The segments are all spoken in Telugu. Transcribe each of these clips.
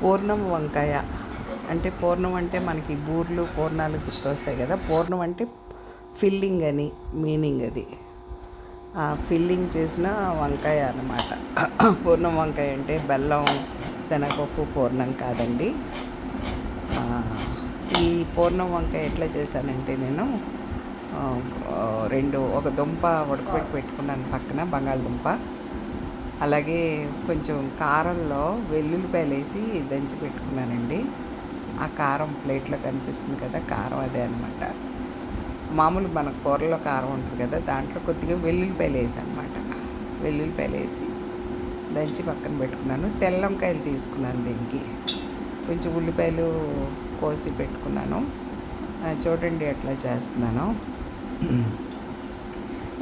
పూర్ణం వంకాయ. అంటే పూర్ణం అంటే మనకి బూర్లు పూర్ణాలు గుర్తొస్తాయి కదా. పూర్ణం అంటే ఫిల్లింగ్ అని మీనింగ్ అది. ఆ ఫిల్లింగ్ చేసిన వంకాయ అనమాట పూర్ణం వంకాయ అంటే బెల్లం శనగపప్పు పూర్ణం కాదండి. ఈ పూర్ణం వంకాయ ఎట్లా చేశానంటే నేను రెండు ఒక దుంప ఉడకబెట్టి పెట్టుకున్నాను పక్కన బంగాళదుంప. అలాగే కొంచెం కారంలో వెల్లుల్లిపాయలు వేసి దంచి పెట్టుకున్నానండి. ఆ కారం ప్లేట్లో కనిపిస్తుంది కదా కారం అదే అనమాట మామూలు మన కూరలో కారం ఉంటుంది కదా దాంట్లో కొద్దిగా వెల్లుల్లిపాయలు వేసి అనమాట వెల్లుల్లిపాయలు వేసి దంచి పక్కన పెట్టుకున్నాను. తెల్ల వంకాయలు తీసుకున్నాను దీనికి. కొంచెం ఉల్లిపాయలు కోసి పెట్టుకున్నాను. చూడండి ఎట్లా చేస్తున్నాను.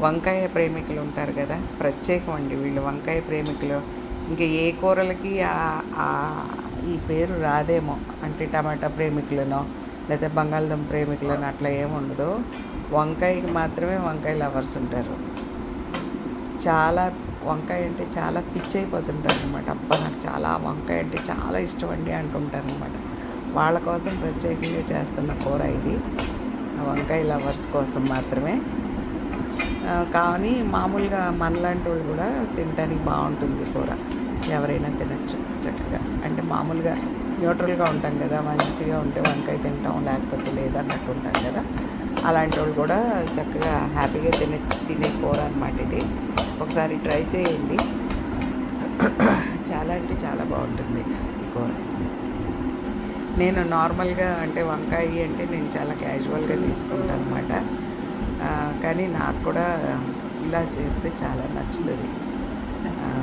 వంకాయ ప్రేమికులు ఉంటారు కదా ప్రత్యేకం అండి వీళ్ళు వంకాయ ప్రేమికులు. ఇంకా ఏ కూరలకి ఈ పేరు రాదేమో అంటే టమాటా ప్రేమికులనో లేదా బంగాళదుంప ప్రేమికులను అట్లా ఏముండదు వంకాయకి మాత్రమే వంకాయ లవర్స్ ఉంటారు. చాలా వంకాయ అంటే చాలా పిచ్చి అయిపోతుంటారు అనమాట అబ్బా నాకు చాలా వంకాయ అంటే చాలా ఇష్టం అండి అంటుంటారు అనమాట వాళ్ళ కోసం ప్రత్యేకంగా చేస్తున్న కూర ఇది. ఆ వంకాయ లవర్స్ కోసం మాత్రమే. కానీ మామూలుగా మనలాంటి వాళ్ళు కూడా తినడానికి బాగుంటుంది కూర. ఎవరైనా తినచ్చు చక్కగా. అంటే మామూలుగా న్యూట్రల్గా ఉంటాం కదా మంచిగా ఉంటే వంకాయ తింటాం లేకపోతే లేదన్నట్టు ఉంటాం కదా. అలాంటి వాళ్ళు కూడా చక్కగా హ్యాపీగా తినే తినే కూర అనమాట ఇది. ఒకసారి ట్రై చేయండి. చాలా అంటే చాలా బాగుంటుంది ఈ కూర. నేను నార్మల్గా అంటే వంకాయ అంటే నేను చాలా క్యాజువల్గా తీసుకుంటాను అనమాట కానీ నాకు కూడా ఇలా చేస్తే చాలా నచ్చుతుంది.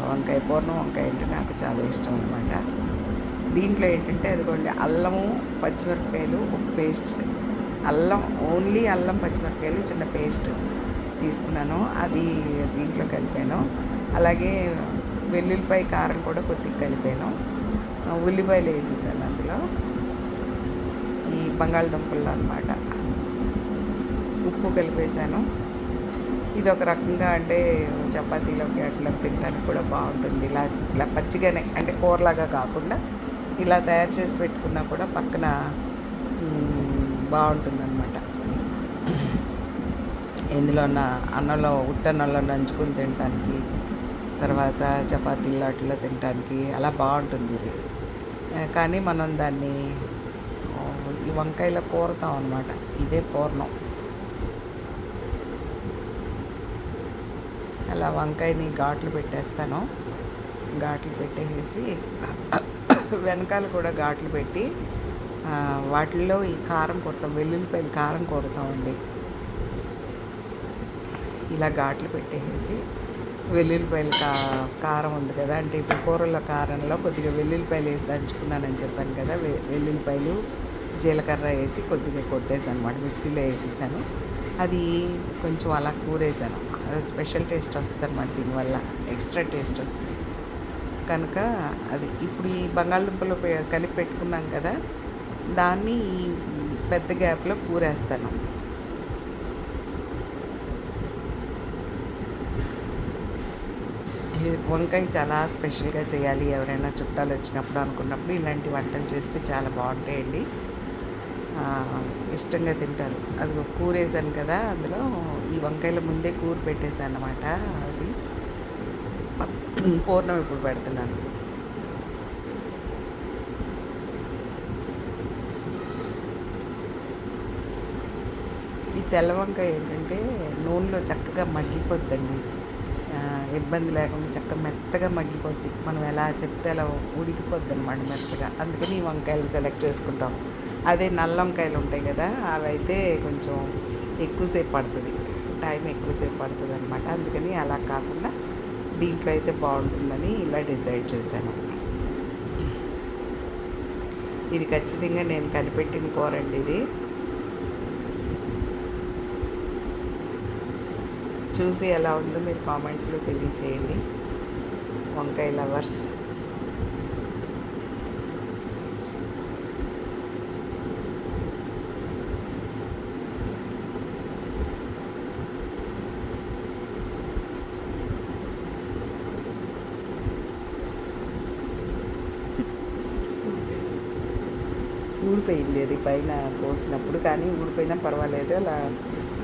వంకాయ పూర్ణం వంకాయ అంటే నాకు చాలా ఇష్టం అనమాట దీంట్లో ఏంటంటే అదిగోండి అల్లము పచ్చిమిరపకాయలు ఒక పేస్ట్. అల్లం ఓన్లీ అల్లం పచ్చిమిరపకాయలు చిన్న పేస్ట్ తీసుకున్నాను. అది దీంట్లో కలిపాను. అలాగే వెల్లుల్లిపాయ కారం కూడా కొద్దిగా కలిపాను. ఉల్లిపాయలు వేసేసాను అందులో. ఈ బంగాళదుంపల్లో అనమాట ఉప్పు కలిపేసాను ఇది ఒక రకంగా అంటే చపాతీలోకి అట్లా తినడానికి కూడా బాగుంటుంది. ఇలా ఇలా పచ్చిగానే అంటే కూరలాగా కాకుండా ఇలా తయారు చేసి పెట్టుకున్నా కూడా పక్కన బాగుంటుంది అనమాట ఇందులో అన్నంలో ఉట్టన్నంలో నంచుకుని తినడానికి తర్వాత చపాతీల్లో అట్లా తినడానికి అలా బాగుంటుంది ఇది. కానీ మనం దాన్ని ఈ వంకాయలో కూరతాం అనమాట ఇదే పూర్ణం. అలా వంకాయని ఘాట్లు పెట్టేస్తాను. ఘాట్లు పెట్టేసి వెనకాల కూడా ఘాట్లు పెట్టి వాటిల్లో ఈ కారం కొడతాం. వెల్లుల్లిపాయలు కారం కొడతామండి. ఇలా ఘాట్లు పెట్టేసి వెల్లుల్లిపాయలు కా కారం ఉంది కదా. అంటే ఇప్పుడు కూరల కారంలో కొద్దిగా వెల్లుల్లిపాయలు వేసి దంచుకున్నానని చెప్పాను కదా. వె- వెల్లుల్లిపాయలు జీలకర్ర వేసి కొద్దిగా కొట్టేసాను అనమాట మిక్సీలో వేసేసాను. అది కొంచెం అలా కూరేసాను స్పెషల్ టేస్ట్ వస్తుంది అనమాట దీనివల్ల. ఎక్స్ట్రా టేస్ట్ వస్తుంది. కనుక అది ఇప్పుడు ఈ బంగాళదుంపలు కలిపి పెట్టుకున్నాం కదా దాన్ని ఈ పెద్ద గ్యాప్లో కూరేస్తాను వంకాయ చాలా స్పెషల్గా చేయాలి. ఎవరైనా చుట్టాలు వచ్చినప్పుడు అనుకున్నప్పుడు ఇలాంటి వంటలు చేస్తే చాలా బాగుంటాయండి. ఇష్టంగా తింటారు. అది కూరేసాను కదా అందులో ఈ వంకాయల ముందే కూర పెట్టేశాను అనమాట అది. పూర్ణం ఇప్పుడు పెడుతున్నాను. ఈ తెల్ల వంకాయ ఏంటంటే నూనెలో చక్కగా మగ్గిపోద్దండి. ఇబ్బంది లేకుండా చక్కగా మెత్తగా మగ్గిపోద్ది. మనం ఎలా చెప్తే అలా ఉడికిపోద్ది అనమాట మెత్తగా. అందుకని ఈ వంకాయలు సెలెక్ట్ చేసుకుంటాం. అదే నల్ల వంకాయలు ఉంటాయి కదా అవి అయితే కొంచెం ఎక్కువసేపు పడుతుంది. టైం ఎక్కువసేపు పడుతుంది అనమాట అందుకని అలా కాకుండా దీంట్లో అయితే బాగుంటుందని ఇలా డిసైడ్ చేశాను. ఇది ఖచ్చితంగా నేను కనిపెట్టిన కూరండి ఇది. చూసి ఎలా ఉందో మీరు కామెంట్స్లో తెలియచేయండి. వంకాయ లవర్స్. ఊడిపోయింది. అది పైన కోసినప్పుడు కానీ ఊడిపోయినా పర్వాలేదు. అలా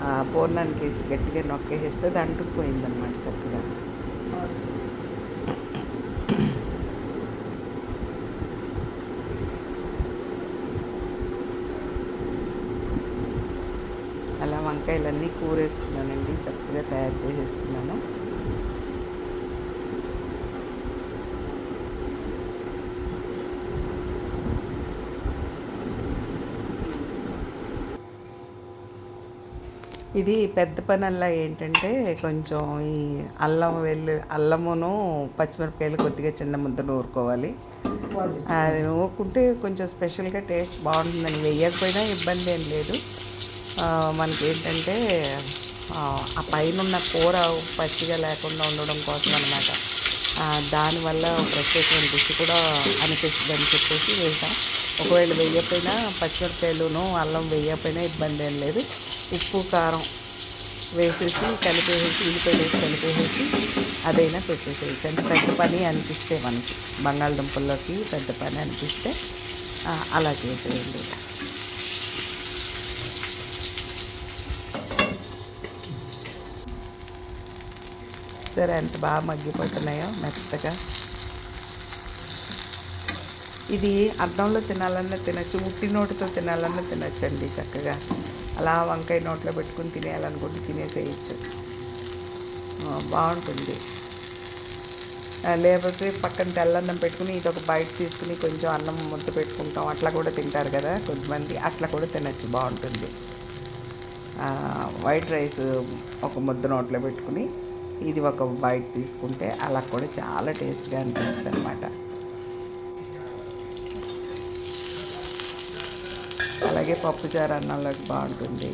ఆ పూర్ణానికి వేసి గట్టిగా నొక్కేసేస్తే అది అంటుకుపోయింది అనమాట చక్కగా. అలా వంకాయలన్నీ కూరేసుకున్నానండి. చక్కగా తయారు చేసేసుకున్నాను. ఇది పెద్ద పనల్లా ఏంటంటే కొంచెం ఈ అల్లం వెల్లు అల్లమును పచ్చిమిరపకాయలు కొద్దిగా చిన్న ముద్ద నూరుకోవాలి అది నూరుకుంటే కొంచెం స్పెషల్గా టేస్ట్ బాగుంటుందని వేయకపోయినా ఇబ్బంది ఏం లేదు. మనకి ఏంటంటే ఆ ఆ పైన ఉన్న కూర పచ్చిగా లేకుండా ఉండడం కోసం అనమాట దానివల్ల ప్రత్యేకమైన రుచి కూడా అనిపిస్తుంది అని చెప్పేసి వేసాం ఒకవేళ వేయకపోయినా పచ్చిమిరపకాయలును అల్లం వేయకపోయినా ఇబ్బంది ఏం లేదు. ఉప్పు కారం వేసేసి కలిపేసేసి ఉల్లిపాయలు వేసి కలిపేసేసి అదైనా పెట్టేసేయచ్చు. అంటే పెద్ద పని అనిపిస్తే మనకి బంగాళదుంపల్లోకి పెద్ద పని అనిపిస్తే అలా చేసేయండి. సరే ఎంత బాగా మగ్గిపోతున్నాయో మెత్తగా. ఇది అన్నంలో తినాలన్నా తినచ్చు ఉట్టి నోటితో తినాలన్నా తినచ్చండి చక్కగా. అలా వంకాయ నోట్లో పెట్టుకుని తినేయాలనుకుంటే తినేసేయచ్చు. బాగుంటుంది. లేకపోతే పక్కన తెల్లన్నం పెట్టుకుని ఇది ఒక బయట తీసుకుని కొంచెం అన్నం ముద్ద పెట్టుకుంటాం అట్లా కూడా తింటారు కదా కొంతమంది అట్లా కూడా తినచ్చు బాగుంటుంది. వైట్ రైస్ ఒక ముద్ద నోట్లో పెట్టుకుని ఇది ఒక బైట్ తీసుకుంటే అలా కూడా చాలా టేస్ట్గా అనిపిస్తుంది అనమాట అలాగే పప్పుచారు అన్నంలోకి బాగుంటుంది.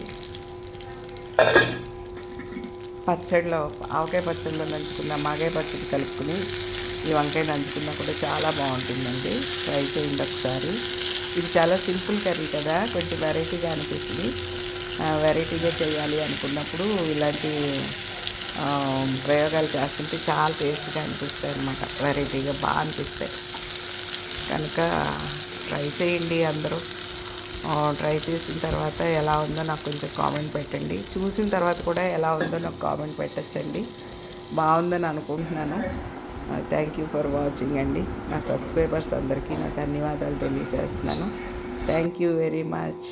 పచ్చడిలో ఆవకాయ పచ్చడిలో నంచుకున్న మాగాయ పచ్చడి కలుపుకుని ఈ వంకాయ నంచుకున్నా కూడా చాలా బాగుంటుందండి. ట్రై చేయండి ఒకసారి. ఇది చాలా సింపుల్ కర్రీ కదా కొంచెం వెరైటీగా అనిపిస్తుంది. వెరైటీగా చేయాలి అనుకున్నప్పుడు ఇలాంటి ప్రయోగాలు చేస్తుంటే చాలా టేస్ట్గా అనిపిస్తాయి అన్నమాట. వెరైటీగా బాగా అనిపిస్తాయి. కనుక ట్రై చేయండి అందరూ. ట్రై చేసిన తర్వాత ఎలా ఉందో నాకు కొంచెం కామెంట్ పెట్టండి. చూసిన తర్వాత కూడా ఎలా ఉందో నాకు కామెంట్ పెట్టచ్చండి. బాగుందని అనుకుంటున్నాను. థ్యాంక్ యూ ఫర్ వాచింగ్ అండి. నా సబ్స్క్రైబర్స్ అందరికీ నా ధన్యవాదాలు తెలియజేస్తున్నాను. Thank you very much